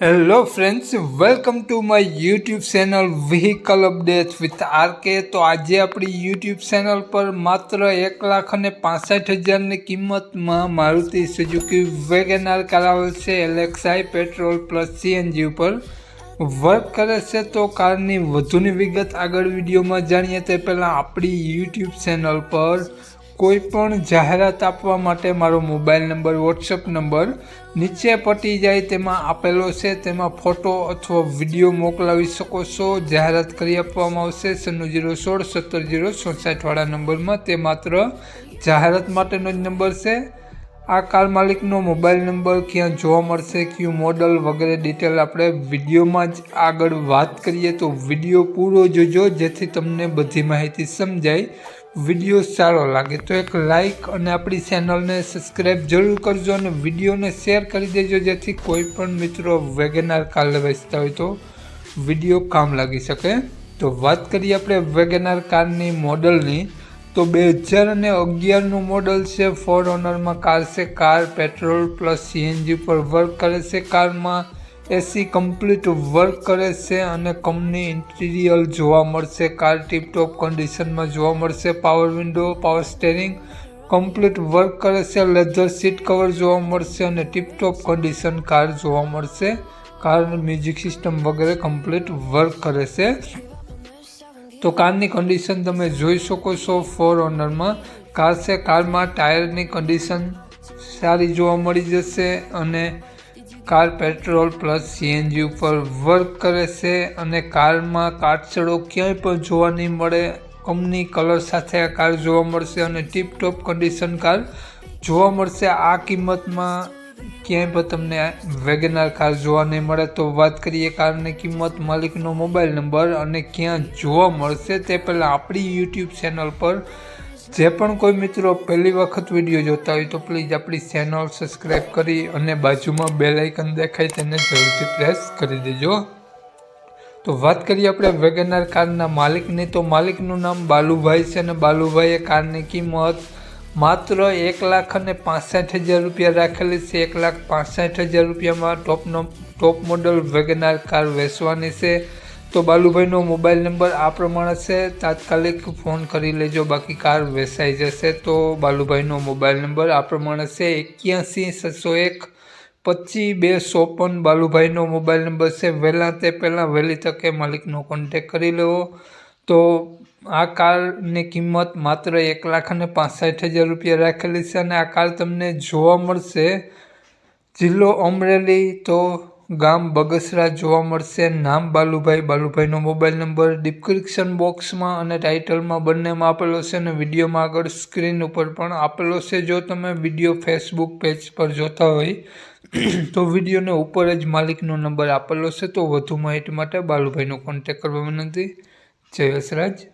Hello friends welcome to my YouTube channel vehicle update with RK તો આજે આપણી YouTube channel પર માત્ર એક લાખ અને પાસઠ હજારની કિંમતમાં મારુતિ સુઝુકી વેગેનાર કરાવેલ છે L X I petrol plus CNG ઉપર. વર્ક કરે છે તો કારની વધુની વિગત આગળ વિડીયોમાં જાણીએ તે પહેલાં આપણી યુટ્યુબ ચેનલ પર કોઈ પણ જાહેરાત આપવા માટે મારો મોબાઈલ નંબર વોટ્સઅપ નંબર નીચે પટી જાય તેમાં આપેલો છે. તેમાં ફોટો અથવા વીડિયો મોકલાવી શકો છો. જાહેરાત કરી આપવામાં આવશે. સન્નું જીરો સોળ, સત્તર જીરો ચોસાઠવાળા નંબરમાં તે માત્ર જાહેરાત માટેનો જ નંબર છે. આ કાર માલિકનો મોબાઈલ નંબર ક્યાં જોવા મળશે, કયું મોડલ વગેરે ડિટેલ આપણે વિડીયોમાં જ આગળ વાત કરીએ તો વીડિયો પૂરો જોજો, જેથી તમને બધી માહિતી સમજાય. વીડિયો સારો લાગે તો એક લાઈક અને આપણી ચેનલને સબસ્ક્રાઈબ જરૂર કરજો અને વિડીયોને શેર કરી દેજો, જેથી કોઈ પણ મિત્રો વેગેનાર કાર લેવા હોય તો વીડિયો કામ લાગી શકે. તો વાત કરીએ આપણે વેગેનાર કારની મોડલની તો બે હજાર અને અગિયારનું મોડલ છે ફોર ઓનરમાં કાર છે. કાર પેટ્રોલ પ્લસ સીએનજી પર વર્ક કરે છે. કારમાં એસી કમ્પ્લીટ વર્ક કરે છે અને કંપની ઇન્ટિરિયર જોવા મળશે. કાર ટીપટોપ કન્ડિશનમાં જોવા મળશે. Power window power steering complete work કરે છે. લેધર સીટ કવર જોવા મળશે અને ટીપટોપ કન્ડિશન કાર જોવા મળશે. કાર મ્યુઝિક સિસ્ટમ વગેરે કમ્પ્લીટ વર્ક કરે છે. તો કારની કન્ડિશન તમે જોઈ શકો છો ફોર ઓનરમાં કાર છે, કારમાં ટાયરની કન્ડિશન સારી જોવા મળી જશે અને કાર પેટ્રોલ પ્લસ સીએનજી ઉપર વર્ક કરે છે અને કારમાં કાટછડો ક્યાંય પણ જોવા નહીં મળે. કંપની કલર સાથે આ કાર જોવા મળશે અને ટીપટોપ કન્ડિશન કાર જોવા મળશે. આ કિંમતમાં ક્યાંય પણ તમને વેગનાર કાર જોવા નહીં મળે તો વાત કરીએ કારની કિંમત માલિકનો મોબાઈલ નંબર અને ક્યાં જોવા મળશે તે પહેલાં આપણી યુટ્યુબ ચેનલ પર જે પણ કોઈ મિત્રો પહેલી વખત વીડિયો જોતા હોય તો પ્લીઝ આપણી ચેનલ સબસ્ક્રાઈબ કરી અને બાજુમાં બેલ આઇકન દેખાય તેને જરૂરથી પ્રેસ કરી દેજો. તો વાત કરીએ આપણે વેગનાર કારના માલિકની. તો માલિકનું નામ બાલુભાઈ છે અને બાલુભાઈએ કારની કિંમત માત્ર એક લાખ અને પાસઠ હજાર રૂપિયા રાખેલી છે. એક લાખ પાસઠ હજાર રૂપિયામાં ટોપનો ટોપ મોડલ વેગનાર કાર વેચવાની છે. તો બાલુભાઈનો મોબાઈલ નંબર આ પ્રમાણે છે. તાત્કાલિક ફોન કરી લેજો, બાકી કાર વેચાઈ જશે. તો બાલુભાઈનો મોબાઈલ નંબર આ પ્રમાણે છે. એક્યાસી, છસો એક, પચીસ, બે ચોપન બાલુભાઈનો મોબાઈલ નંબર છે. વહેલા તે પહેલાં વહેલી તકે માલિકનો કોન્ટેક કરી લેવો. તો આ કારની કિંમત માત્ર એક લાખ અને પાંસઠ હજાર રૂપિયા રાખેલી છે અને આ કાર તમને જોવા મળશે. જિલ્લો અમરેલી તો ગામ બગસરા જોવા મળશે. નામ બાલુભાઈ. બાલુભાઈનો મોબાઈલ નંબર ડિસ્ક્રિપ્શન બોક્સમાં અને ટાઇટલમાં બંનેમાં આપેલો છે અને વિડીયોમાં આગળ સ્ક્રીન ઉપર પણ આપેલો છે. જો તમે વીડિયો ફેસબુક પેજ પર જોતા હોય, તો વિડીયોને ઉપર જ માલિકનો નંબર આપેલો છે. તો વધુ માહિતી માટે બાલુભાઈનો કોન્ટેક કરવા વિનંતી. જય વસરાજ